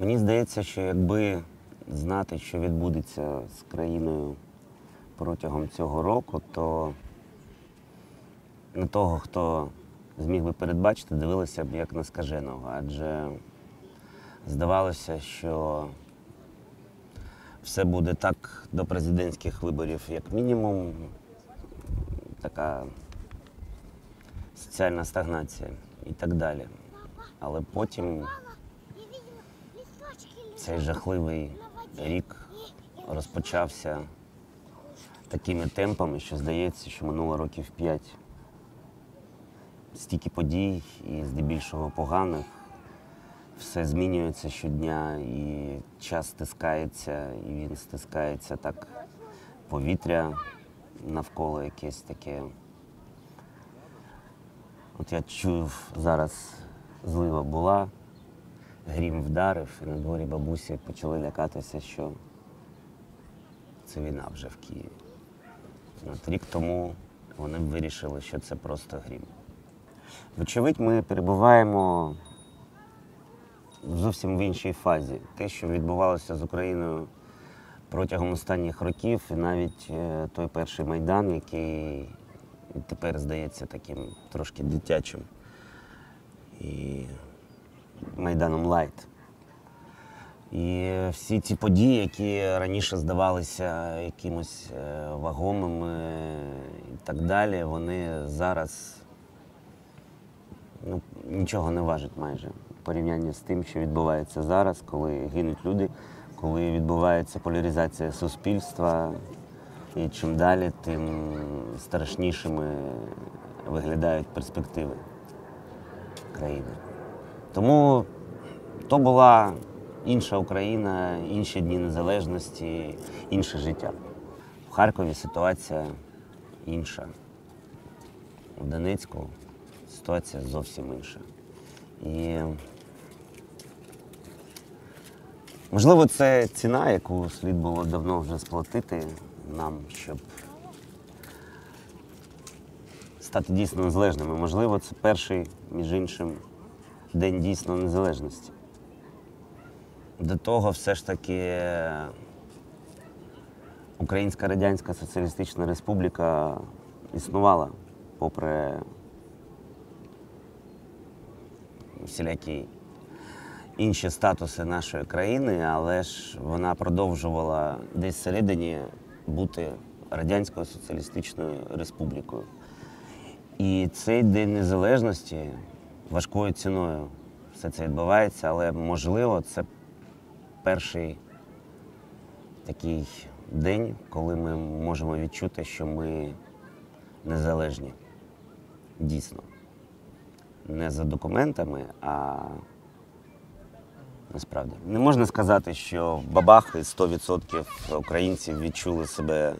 Мені здається, що якби знати, що відбудеться з країною протягом цього року, то на того, хто зміг би передбачити, дивилися б як на скаженого. Адже здавалося, що все буде так до президентських виборів, як мінімум, така соціальна стагнація і так далі. Але потім цей жахливий рік розпочався такими темпами, що здається, що минуло років п'ять. Стільки подій, і здебільшого поганих, все змінюється щодня, і час стискається, і він стискається так, повітря навколо якесь таке. От я чув зараз злива була, грім вдарив, і на дворі бабусі почали лякатися, що це війна вже в Києві. От рік тому вони вирішили, що це просто грім. Вочевидь, ми перебуваємо зовсім в іншій фазі. Те, що відбувалося з Україною протягом останніх років, і навіть е, той перший майдан, який тепер здається таким трошки дитячим і майданом Лайт. І всі ці події, які раніше здавалися якимось е, вагомими і так далі, вони зараз ну, нічого не важать майже в порівнянні з тим, що відбувається зараз, коли гинуть люди, коли відбувається поляризація суспільства. І чим далі, тим страшнішими виглядають перспективи країни. Тому то була інша Україна, інші дні незалежності, інше життя. В Харкові ситуація інша. У Донецьку ситуація зовсім інша. І можливо, це ціна, яку слід було давно вже сплатити нам, щоб стати дійсно незалежними. Можливо, це перший, між іншим, день дійсно незалежності. До того все ж таки Українська Радянська Соціалістична Республіка існувала попри всілякі інші статуси нашої країни, але ж вона продовжувала десь всередині бути Радянською Соціалістичною Республікою. І цей День Незалежності важкою ціною все це відбувається, але можливо це перший такий день, коли ми можемо відчути, що ми незалежні. Дійсно. Не за документами, а насправді. Не можна сказати, що в бабах 100% українців відчули себе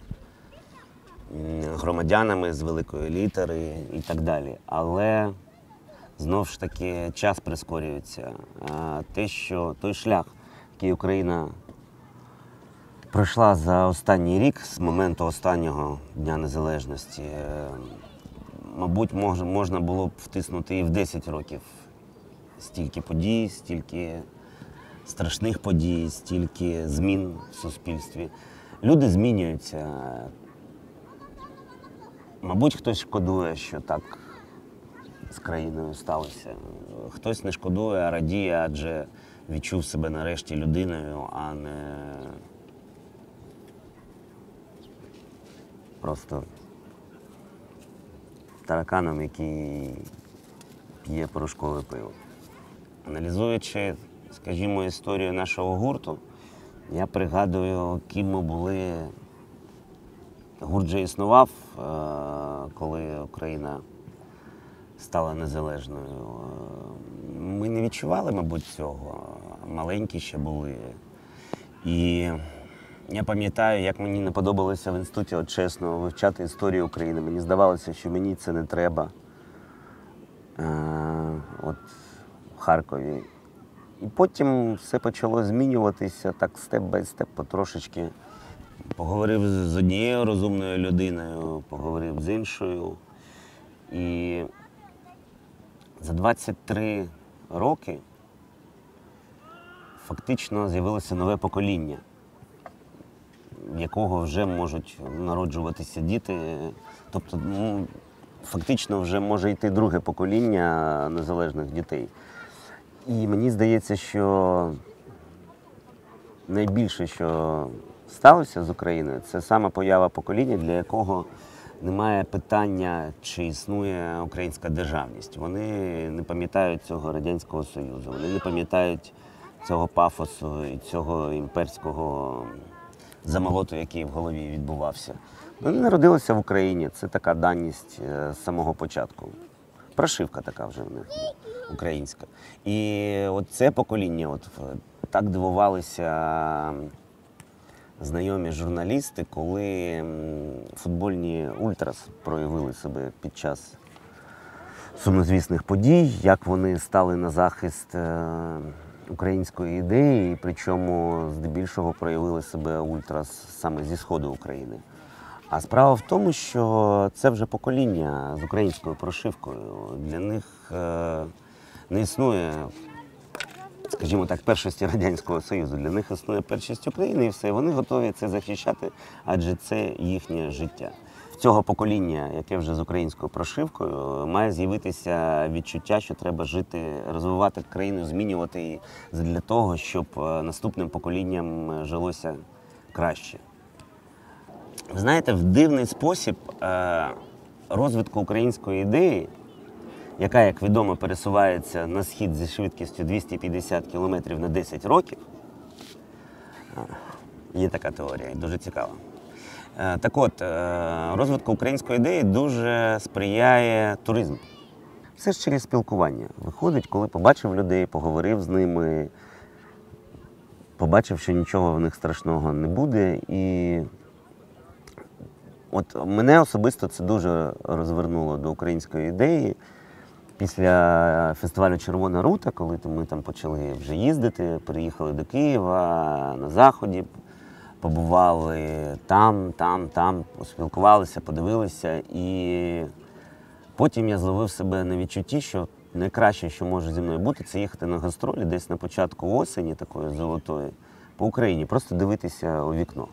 громадянами з великої літери і так далі. Але знову ж таки час прискорюється. Те, що той шлях, який Україна пройшла за останній рік з моменту останнього Дня Незалежності, е, мабуть, можна було б втиснути і в 10 років стільки подій, стільки страшних подій, стільки змін в суспільстві. Люди змінюються. Мабуть, хтось шкодує, що так з країною сталося. Хтось не шкодує, а радіє, адже відчув себе нарешті людиною, а не просто тараканом, який п'є порошкове пиво. Аналізуючи, скажімо, історію нашого гурту, я пригадую, ким ми були. Гурт же існував, е, коли Україна стала незалежною. Ми не відчували, мабуть, цього. Маленькі ще були. І я пам'ятаю, як мені не подобалося в інституті от чесно вивчати історію України. Мені здавалося, що мені це не треба. Е, От в Харкові. І потім все почало змінюватися так степ бай степ, потрошечки. Поговорив з однією розумною людиною, поговорив з іншою. І за 23 роки фактично з'явилося нове покоління, в якого вже можуть народжуватися діти. Тобто, ну, фактично вже може йти друге покоління незалежних дітей. І мені здається, що найбільше, що сталося з Україною, це саме поява покоління, для якого немає питання, чи існує українська державність. Вони не пам'ятають цього Радянського Союзу, вони не пам'ятають цього пафосу і цього імперського замолоту, який в голові відбувався. Вони народилися в Україні. Це така даність е, з самого початку. Прошивка така вже в них українська. І от це покоління, от так дивувалися знайомі журналісти, коли футбольні ультрас проявили себе під час сумнозвісних подій, як вони стали на захист е, української ідеї, причому здебільшого проявили себе ультрас саме зі сходу України. А справа в тому, що це вже покоління з українською прошивкою. Для них е, не існує, скажімо так, першості Радянського Союзу. Для них існує першість України і все. Вони готові це захищати, адже це їхнє життя. Цього покоління, яке вже з українською прошивкою, має з'явитися відчуття, що треба жити, розвивати країну, змінювати її для того, щоб е, наступним поколінням жилося краще. Знаєте, в дивний спосіб е, розвитку української ідеї, яка, як відомо, пересувається на схід зі швидкістю 250 км на 10 років, е, є така теорія, дуже цікава. Е, Так от, е, розвитку української ідеї дуже сприяє туризм. Все ж через спілкування. Виходить, коли побачив людей, поговорив з ними, побачив, що нічого в них страшного не буде. І от мене особисто це дуже розвернуло до української ідеї. Після фестивалю Червона рута, коли ми там почали вже їздити, переїхали до Києва на заході, побували там, там, там, поспілкувалися, подивилися. І потім я зловив себе на відчутті, що найкраще, що може зі мною бути, це їхати на гастролі десь на початку осені, такої золотої, по Україні, просто дивитися у вікно.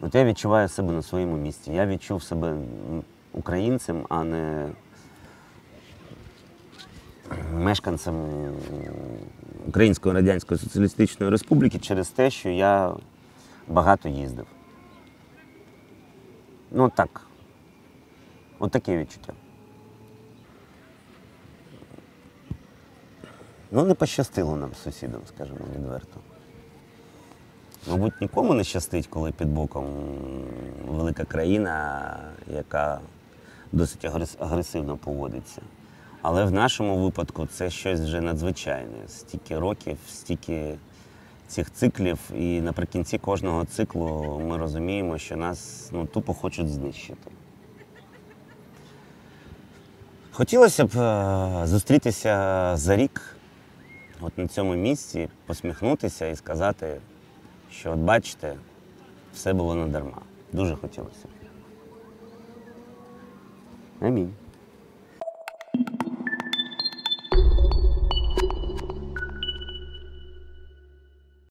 От я відчуваю себе на своєму місці. Я відчув себе українцем, а не мешканцем Української Радянської Соціалістичної Республіки через те, що я багато їздив. Ну так. От таке відчуття. Ну, не пощастило нам з сусідом, скажімо відверто. Мабуть, нікому не щастить, коли під боком велика країна, яка досить агресивно поводиться. Але в нашому випадку це щось вже надзвичайне. Стільки років, стільки цих циклів, і наприкінці кожного циклу ми розуміємо, що нас ну, тупо хочуть знищити. Хотілося б е, зустрітися за рік, от на цьому місці, посміхнутися і сказати, що от бачите, все було надарма. Дуже хотілося. Амінь.